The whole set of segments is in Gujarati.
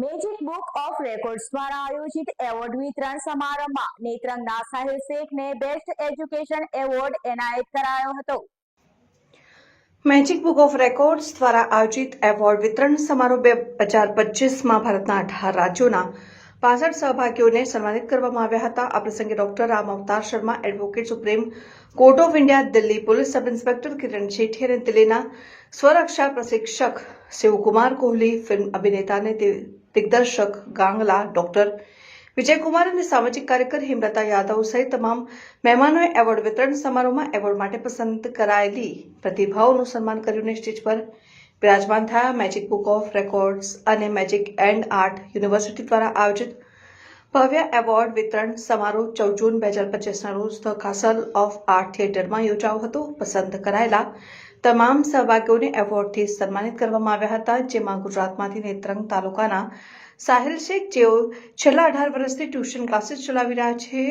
મેજિક બુક ઓફ રેકોર્ડ્સ દ્વારા આયોજિત એવોર્ડ વિતરણ સમારંભમાં નેત્રંગના સાહિલ શેખને બેસ્ટ એજ્યુકેશન એવોર્ડ એનાયત કરાયો હતો. મેજિક બુક ઓફ રેકોર્ડ્સ દ્વારા આયોજિત એવોર્ડ વિતરણ સમારોહ બે હજાર પચીસમાં ભારતના અઢાર રાજ્યોના પાસઠ સહભાગીઓને સન્માનિત કરવામાં આવ્યા હતા. આ પ્રસંગે doctor Ram Avtar Sharma advocate supreme court of India Delhi police sub inspector Kiran Sethi અને દિલ્હીના સ્વરક્ષા પ્રશિક્ષક શિવકુમાર કોહલી ફિલ્મ અભિનેતા અને દિગ્દર્શક ગાંગલા ડોક્ટર વિજયકુમાર અને સામાજિક કાર્યકર હિમલતા યાદવ સહિત તમામ મહેમાનોએ એવોર્ડ વિતરણ સમારોહમાં એવોર્ડ માટે પસંદ કરાયેલી પ્રતિભાઓનું સન્માન કર્યું અને સ્ટેજ પર બિરાજમાન થયા મેજિક બુક ઓફ રેકોર્ડ્સ અને મેજિક એન્ડ આર્ટ યુનિવર્સિટી દ્વારા આયોજિત ભવ્ય એવોર્ડ વિતરણ સમારોહ ચૌદ જૂન બે હજાર પચીસના રોજ ધ કાસલ ઓફ આર્ટ થિયેટરમાં યોજાયો હતો. પસંદ કરાયેલા તમામ સહભાગીઓને એવોર્ડથી સન્માનિત કરવામાં આવ્યા હતા, જેમાં ગુજરાતમાંથી નેત્રંગ તાલુકાના સાહિલ શેખ, જેઓ છેલ્લા અઢાર વર્ષથી ટ્યુશન ક્લાસીસ ચલાવી રહ્યા છે,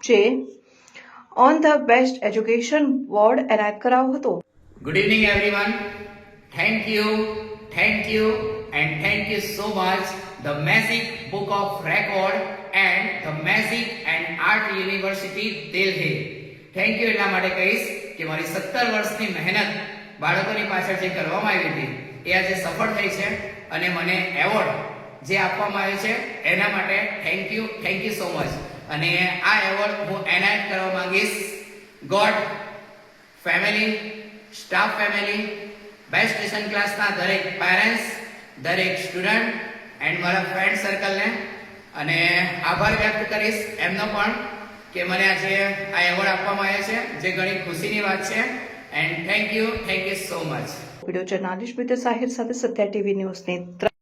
જે on the best education award એનાયત કરાયો હતો. Good evening everyone thank you thank you and thank you so much the Magic book of record and the magic and art university Delhi thank you એટલા માટે કહીશ. કે મારી સત્તર વર્ષની મહેનત બાળકોની પાછળ જે કરવામાં આવી હતી, એ આજે સફળ થઈ છે અને મને એવોર્ડ જે આપવામાં આવ્યો છે, એના માટે thank you thank you so much અને આ એવોર્ડ હું એનાયત કરવા માંગીશ. God family staff family best tuition ક્લાસના દરેક પેરેન્ટ્સ દરેક સ્ટુડન્ટ એન્ડ મારા ફ્રેન્ડ સર્કલને અને આભાર વ્યક્ત કરીશ એમનો પણ. કે મને આજે આ એવોર્ડ આપવામાં આવ્યો છે, જે ઘણી ખુશીની વાત છે. And thank you thank you so much video journalist મિત્ર સાહિર સાથે સત્યા ટીવી ન્યૂઝની